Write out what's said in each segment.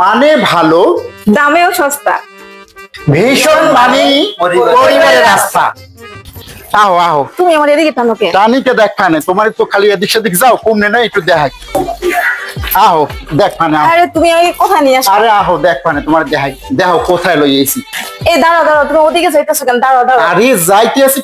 মানে ভালো? দামেও সস্তা। ভীষণ মানে পরিবারের রাস্তা। আহো আহো। তুমি আমার এদিকে টানো কে? টানিকে দেখানে তোমার তো খালি এদিক সেদিক যাও কমনে না একটু দেখাই। আহো আহো। আরে তুমি আমাকে কোথায় নিয়ে আসো আরে আহো দেখানে তোমার দেখাই। দেখো কোথায় লই এসি এই দাঁড়াও দাঁড়াও তুমি ওদিকে যাইতেছো কেন? দাঁড়াও দাঁড়াও। আরে যাইতে আছি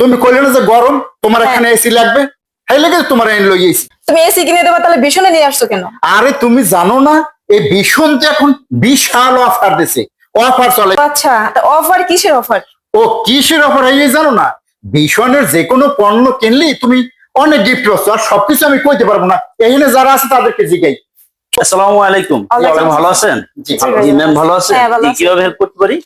তুমি কইলে না যে গরম? তোমার হ্যাঁ। এখানে এসি লাগবে? লেগে তোমার এনে লই এসি তুমি এসি কিনে দেবা তাহলে ভীষণে নিয়ে আসছো কেন? আরে তুমি জানো না? এই ভীষণ তো এখন বিশাল অফার দিছে। অফার চলে। আচ্ছা অফার কিসের অফার ও কিসের অফার এই জানো না ভীষণের যে কোনো পণ্য কিনলি তুমি অনেক গিফট পাচ্ছ আর সবকিছু আমি কইতে পারব না। এখানে যারা আছে তাদেরকে জিগাই। আসসালামু আলাইকুম। আপনি ভালো আছেন? জি ম্যাম ভালো আছেন? কি কীভাবে হেল্প করতে পারি?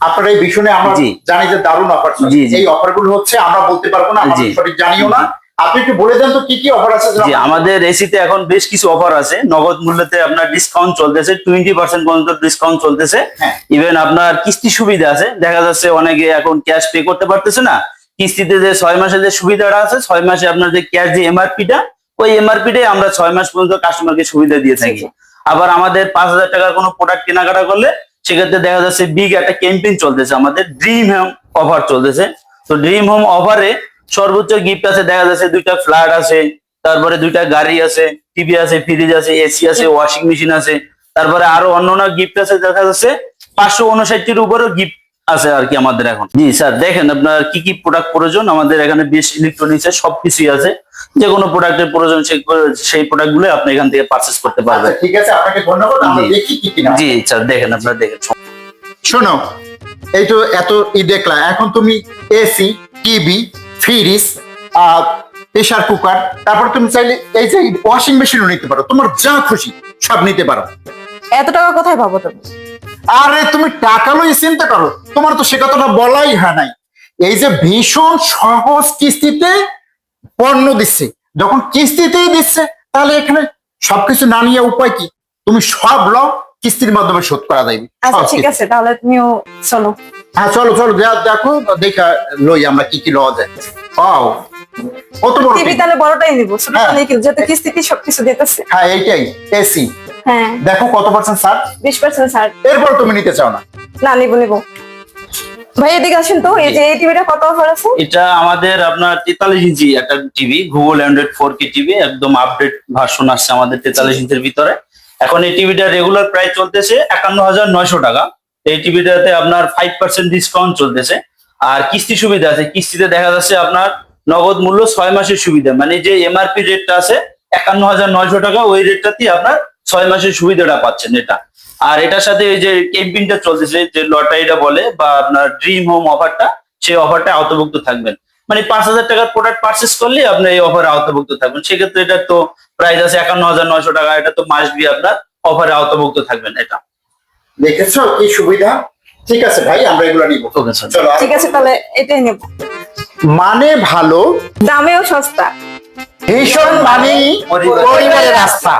আপনার এই ভীষণে আমরা জি। জানি যে দারুণ অফার। এই অফারগুলো হচ্ছে আমরা বলতে পারব না। সঠিক জানিও না। আপনি একটু বলে দেন তো কি কি অফার আছে জি আমাদের এসিতে এখন বেশ কিছু অফার আছে। নগদ মূল্যতে আপনার ডিসকাউন্ট চলতেছে টোয়েন্টি পার্সেন্ট পর্যন্ত ডিসকাউন্ট চলতেছে। হ্যাঁ। ইভেন আপনার কিস্তি সুবিধা আছে। দেখা যাচ্ছে অনেকে এখন ক্যাশ পে করতে পারতেছে না। কিস্তিতে যে ছয় মাসের যে সুবিধাটা আছে ছয় মাসে আপনার যে ক্যাশ যে এমআরপিটা ওই এমআরপিটাই আমরা ছয় মাস পর্যন্ত কাস্টমারকে সুবিধা দিয়ে থাকি। আবার আমাদের পাঁচ হাজার টাকার কোনো প্রোডাক্ট কেনাকাটা করলে সেক্ষেত্রে দেখা যাচ্ছে বিগ একটা ক্যাম্পেইন চলতেছে। আমাদের ড্রিম হোম অফার চলতেছে। তো ড্রিম হোম অফারে সর্বোচ্চ গিফট আছে দেখা যাচ্ছে দুইটা ফ্ল্যাট আছে তারপরে দুইটা গাড়ি আছে টিভি আছে ফ্রিজ আছে এসি আছে ওয়াশিং মেশিন আছে তারপরে আরও অন্যান্য গিফট আছে দেখা যাচ্ছে পাঁচশো উনষাটটির উপরেও গিফট আছে আর কি আমাদের এখন। জি স্যার দেখেন আপনার কি কি প্রোডাক্ট প্রয়োজন আমাদের এখানে বেশ ইলেকট্রনিক্স এর সবকিছুই আছে। যে কোনো প্রোডাক্টের প্রয়োজন সেই সেই প্রোডাক্টগুলো আপনি এখান থেকে পারচেস করতে আচ্ছা পারবেন। ঠিক আছে আপনাকে ধন্যবাদ আমরা। দেখি কি কিনা জি স্যার দেখেন আপনারা দেখেন। শোনো এই তো এত ই দেখলা এখন তুমি AC TV fridge pressure cooker তারপর তুমি চাইলে এই যে ওয়াশিং মেশিনও নিতে পারো। তোমার যা খুশি সব নিতে পারো। এত টাকা কোথায় পাবো তুমি? আরে তুমি টাকা লই চিন্তা করো। তোমার তো সে কথাটা বলাই হয় নাই। এই যে ভীষণ সহজ কিস্তিতে পণ্য দিচ্ছে। যখন কিস্তিতেই দিচ্ছে তাহলে এখানে সবকিছু না নিয়ে উপায় কি? তুমি সব ল কিস্তির মাধ্যমে শোধ করা যাবে। আচ্ছা ঠিক আছে তাহলে তুমিও চলো। হ্যাঁ চলো চলো দেখো দেখা লই আমরা কি কি লওয়া যায়। পাও। কত বড় টিভি তাহলে বড়টাই নিবো ছোটটা হ্যাঁ। নিয়ে কি- কিস্তিতে সবকিছু দিতেছে। হ্যাঁ এইটাই এসি হ্যাঁ। দেখো কত পার্সেন্ট ছাড়? বিশ পার্সেন্ট ছাড়। এরপর তুমি নিতে চাও না। না নিবো নিবো। ভাই এদিকে আসেন তো এই যে এই টিভিটা কত অফার আছে? এটা আমাদের আপনার তেতাল্লিশ ইঞ্চি একটা TV Google Android four K TV একদম আপডেট ভার্সন আসছে আমাদের তেতাল্লিশ ইঞ্চির ভিতরে। এখন এই টিভিটা রেগুলার প্রাইস চলতেছে একান্ন হাজার নয়শো টাকা। এই টিভিটাতে আপনার ফাইভ পার্সেন্ট ডিসকাউন্ট চলতেছে। আর কিস্তি সুবিধা আছে, কিস্তিতে দেখা যাচ্ছে আপনার নগদ মূল্য ছয় মাসের সুবিধা। মানে যে এমআরপি রেটটা আছে একান্ন হাজার নয়শো টাকা, ওই রেটটাতেই আপনার ছয় মাসের সুবিধাটা পাচ্ছেন এটা। আর এটার সাথে এই যে ক্যাম্পিংটা চলতেছে, যে লটারিটা বলে, বা আপনার ড্রিম হোম অফারটা সেই অফারটা আওতাভুক্ত থাকবেন। মানে পাঁচ হাজার টাকার প্রোডাক্ট পারচেস করলে আপনি এই অফারে আওতাভুক্ত থাকবেন। সেক্ষেত্রে এটা তো প্রাইস আছে একান্ন হাজার নয়শো টাকা, এটা তো মাস বি আপনার অফারে আওতাভুক্ত থাকবেন এটা। দেখেছ কি সুবিধা? ঠিক আছে ভাই আমরা এগুলো নিব। চলো ঠিক আছে তাহলে এটাই নেব। মানে ভালো? দামেও সস্তা। ভীষণ মানে পরিবারের রাস্তা।